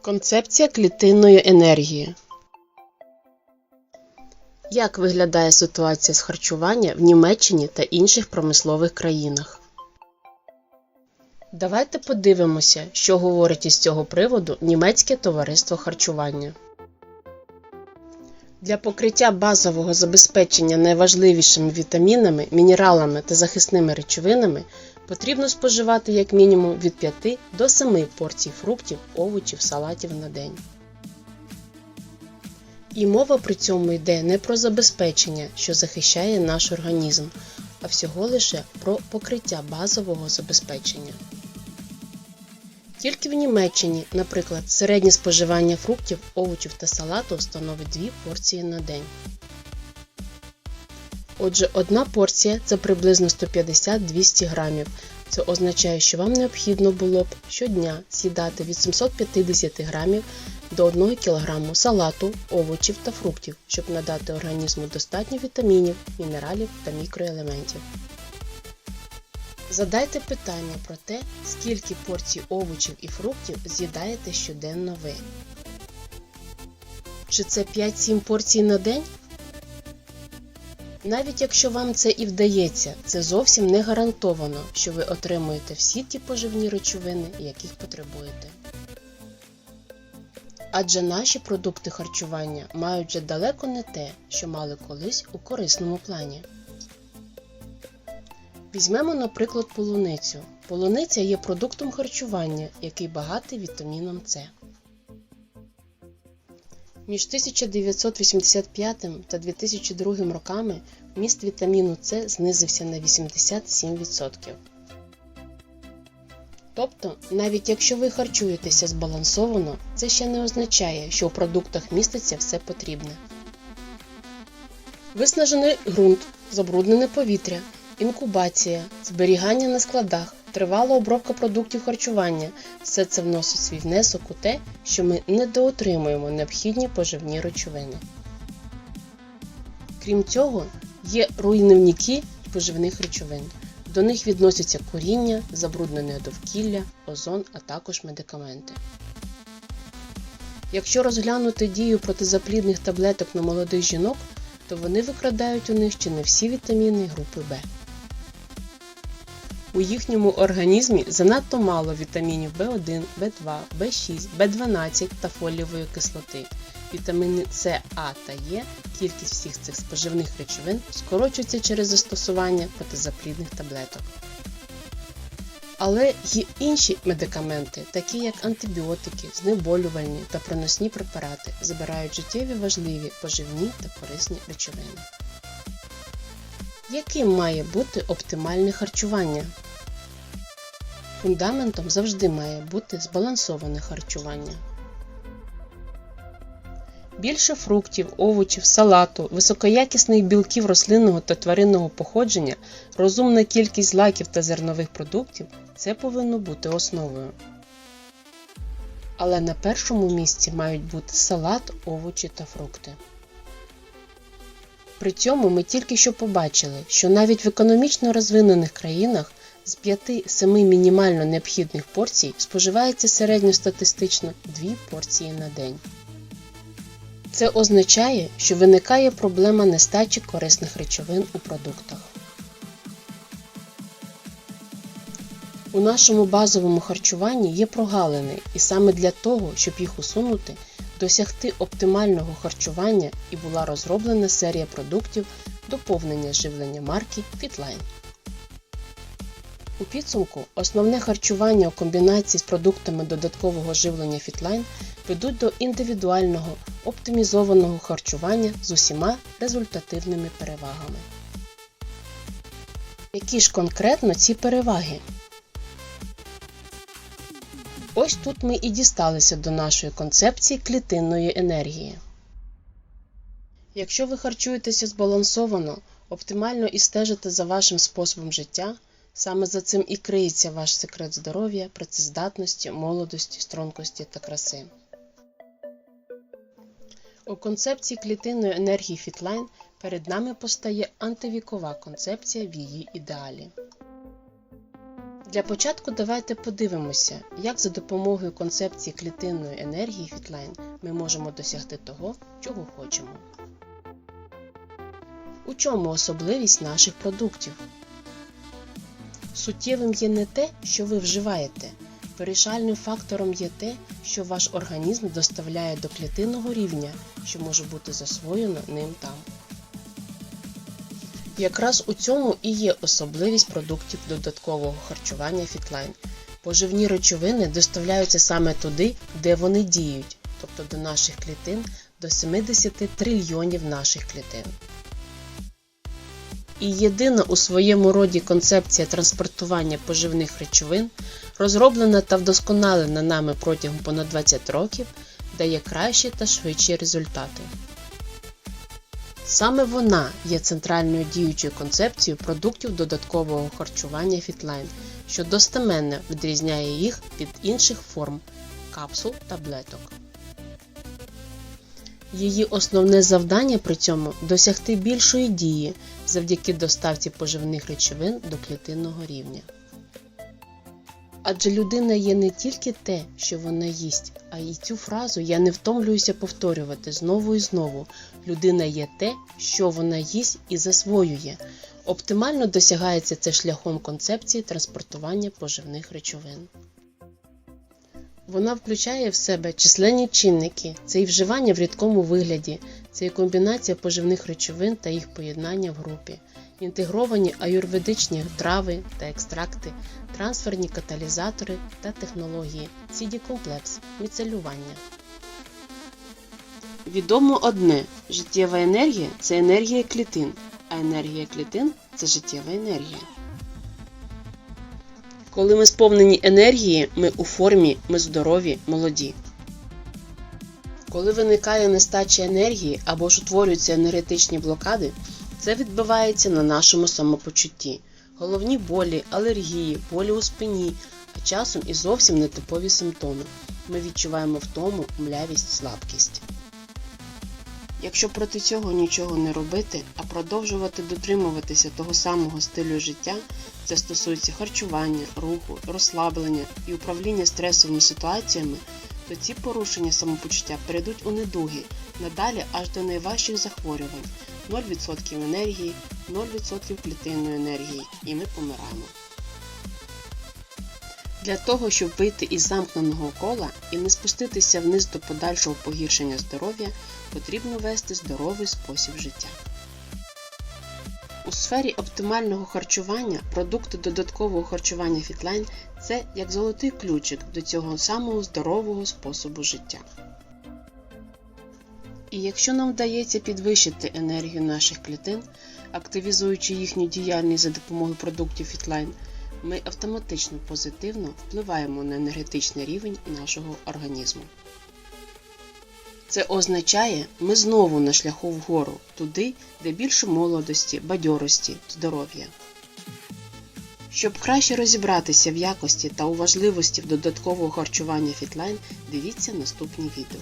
Концепція клітинної енергії. Як виглядає ситуація з харчування в Німеччині та інших промислових країнах? Давайте подивимося, що говорить із цього приводу Німецьке товариство харчування. Для покриття базового забезпечення найважливішими вітамінами, мінералами та захисними речовинами потрібно споживати як мінімум від 5 до 7 порцій фруктів, овочів, салатів на день. І мова при цьому йде не про забезпечення, що захищає наш організм, а всього лише про покриття базового забезпечення. Тільки в Німеччині, наприклад, середнє споживання фруктів, овочів та салату становить 2 порції на день. Отже, одна порція це приблизно 150-200 грамів. Це означає, що вам необхідно було б щодня з'їдати від 750 грамів до 1 кг салату, овочів та фруктів, щоб надати організму достатньо вітамінів, мінералів та мікроелементів. Задайте питання про те, скільки порцій овочів і фруктів з'їдаєте щоденно ви. Чи це 5-7 порцій на день? Навіть якщо вам це і вдається, це зовсім не гарантовано, що ви отримуєте всі ті поживні речовини, яких потребуєте. Адже наші продукти харчування мають вже далеко не те, що мали колись у корисному плані. Візьмемо, наприклад, полуницю. Полуниця є продуктом харчування, який багатий вітаміном С. Між 1985 та 2002 роками вміст вітаміну С знизився на 87%. Тобто, навіть якщо ви харчуєтеся збалансовано, це ще не означає, що у продуктах міститься все потрібне. Виснажений ґрунт, забруднене повітря, інкубація, зберігання на складах, тривала обробка продуктів харчування все це вносить свій внесок у те, що ми недоотримуємо необхідні поживні речовини. Крім цього, є руйнівники поживних речовин. До них відносяться коріння, забруднене довкілля, озон, а також медикаменти. Якщо розглянути дію протизаплідних таблеток на молодих жінок, то вони викрадають у них чи не всі вітаміни групи В. У їхньому організмі занадто мало вітамінів В1, В2, В6, В12 та фолієвої кислоти. Вітаміни С, А та Е, кількість всіх цих споживних речовин скорочується через застосування протизаплідних таблеток. Але є інші медикаменти, такі як антибіотики, знеболювальні та проносні препарати, забирають життєві важливі поживні та корисні речовини. Яким має бути оптимальне харчування? Фундаментом завжди має бути збалансоване харчування. Більше фруктів, овочів, салату, високоякісних білків рослинного та тваринного походження, розумна кількість злаків та зернових продуктів це повинно бути основою. Але на першому місці мають бути салат, овочі та фрукти. При цьому ми тільки що побачили, що навіть в економічно розвинених країнах з 5-7 мінімально необхідних порцій споживається середньостатистично 2 порції на день. Це означає, що виникає проблема нестачі корисних речовин у продуктах. У нашому базовому харчуванні є прогалини, і саме для того, щоб їх усунути, досягти оптимального харчування і була розроблена серія продуктів доповнення живлення марки Fitline. У підсумку основне харчування у комбінації з продуктами додаткового живлення Fitline ведуть до індивідуального оптимізованого харчування з усіма результативними перевагами. Які ж конкретно ці переваги? Ось тут ми і дісталися до нашої концепції клітинної енергії. Якщо ви харчуєтеся збалансовано, оптимально і стежите за вашим способом життя, саме за цим і криється ваш секрет здоров'я, працездатності, молодості, стрункості та краси. У концепції клітинної енергії Fitline перед нами постає антивікова концепція в її ідеалі. Для початку давайте подивимося, як за допомогою концепції клітинної енергії Фітлайн ми можемо досягти того, чого хочемо. У чому особливість наших продуктів? Суттєвим є не те, що ви вживаєте. Вирішальним фактором є те, що ваш організм доставляє до клітинного рівня, що може бути засвоєно ним там. Якраз у цьому і є особливість продуктів додаткового харчування Фітлайн. Поживні речовини доставляються саме туди, де вони діють, тобто до наших клітин до 70 трильйонів наших клітин. І єдина у своєму роді концепція транспортування поживних речовин, розроблена та вдосконалена нами протягом понад 20 років, дає кращі та швидші результати. Саме вона є центральною діючою концепцією продуктів додаткового харчування Фітлайн, що достеменно відрізняє їх від інших форм капсул таблеток. Її основне завдання при цьому досягти більшої дії завдяки доставці поживних речовин до клітинного рівня. Адже людина є не тільки те, що вона їсть, а й цю фразу я не втомлююся повторювати знову і знову. Людина є те, що вона їсть і засвоює. Оптимально досягається це шляхом концепції транспортування поживних речовин. Вона включає в себе численні чинники, це і вживання в рідкому вигляді, це і комбінація поживних речовин та їх поєднання в групі, інтегровані аюрведичні трави та екстракти, трансферні каталізатори та технології, CD-комплекс, міцелювання. Відомо одне: життєва енергія це енергія клітин, а енергія клітин це життєва енергія. Коли ми сповнені енергії, ми у формі, ми здорові, молоді. Коли виникає нестача енергії або ж утворюються енергетичні блокади, це відбивається на нашому самопочутті. Головні болі, алергії, болі у спині, а часом і зовсім нетипові симптоми. Ми відчуваємо втому, млявість, слабкість. Якщо проти цього нічого не робити, а продовжувати дотримуватися того самого стилю життя, це стосується харчування, руху, розслаблення і управління стресовими ситуаціями, то ці порушення самопочуття перейдуть у недуги, надалі аж до найважчих захворювань 0% енергії, 0% клітинної енергії, і ми помираємо. Для того, щоб вийти із замкненого кола і не спуститися вниз до подальшого погіршення здоров'я, потрібно вести здоровий спосіб життя. У сфері оптимального харчування продукти додаткового харчування Фітлайн це як золотий ключик до цього самого здорового способу життя. І якщо нам вдається підвищити енергію наших клітин, активізуючи їхню діяльність за допомогою продуктів Фітлайн, ми автоматично позитивно впливаємо на енергетичний рівень нашого організму. Це означає, ми знову на шляху вгору, туди, де більше молодості, бадьорості, здоров'я. Щоб краще розібратися в якості та у важливості додаткового харчування Фітлайн, дивіться наступні відео.